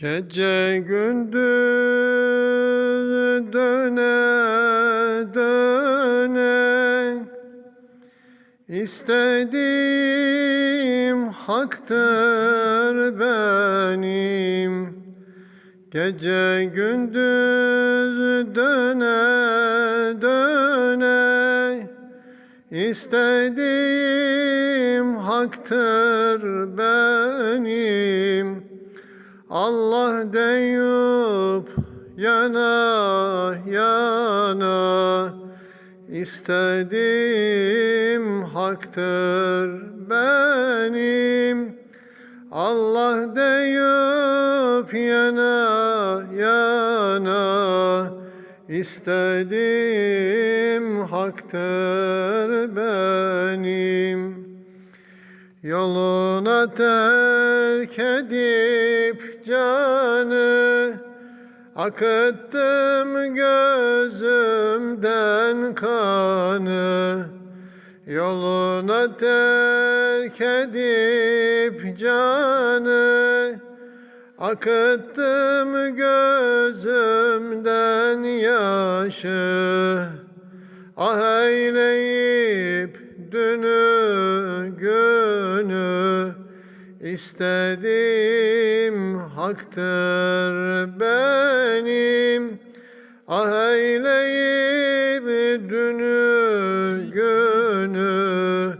Gece gündüz döne döne İstediğim haktır benim. Gece gündüz döne döne İstediğim haktır benim Allah deyip yana yana İstediğim haktır benim. Allah deyip yana yana İstediğim haktır benim. Yoluna terk Akıttım gözümden kanı Yoluna terk edip canı. Akıttım gözümden yaşı Ah eyleyip dünü günü. İstediğim haktır Ah eyleyip dünü günü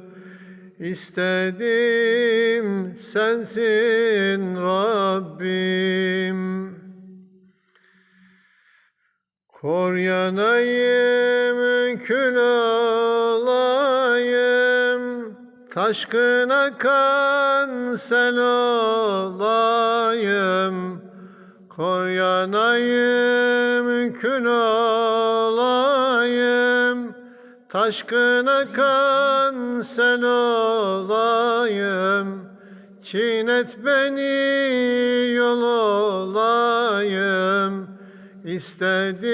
istediğim sensin Rabbim Kor yanayım, kül olayım, taşkın akan sel olayım. Kor yanayım, kül olayım, taşkın akan sel olayım. Çiğnet beni yol olayım. İstediğim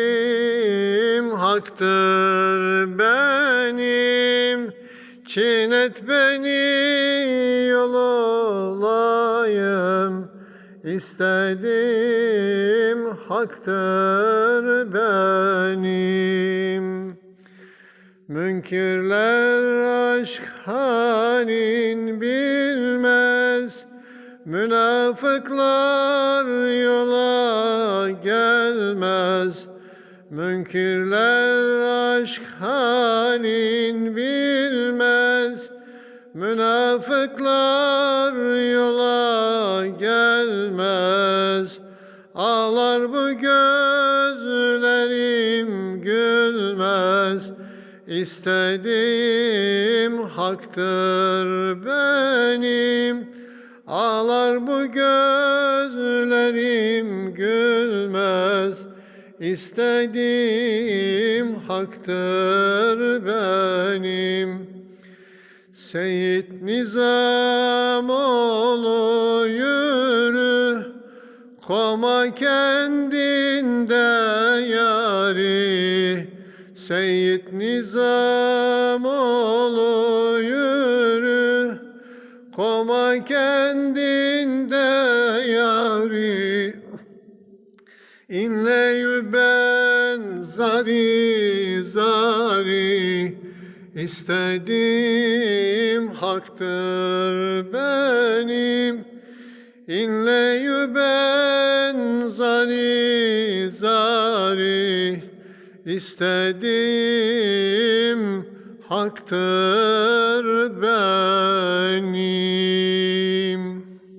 haktır benim Çiğnet beni yol olayım İstediğim haktır benim. Münkirler aşk halin bilmez. Münafıklar yola gelmez. Münkirler aşk halin bilmez Münafıklar yola gelmez. Ağlar bu gözlerim gülmez. İstediğim haktır benim. Ağlar bu gözlerim gülmez. İstediğim haktır benim Seyit Nizamoğlu yürü Koma kendinde yari. Seyit Nizamoğlu yürü Koma kendinde yari. İnleyü ben zari zari İstediğim haktır benim. İnleyü ben zari zari. İstediğim haktır benim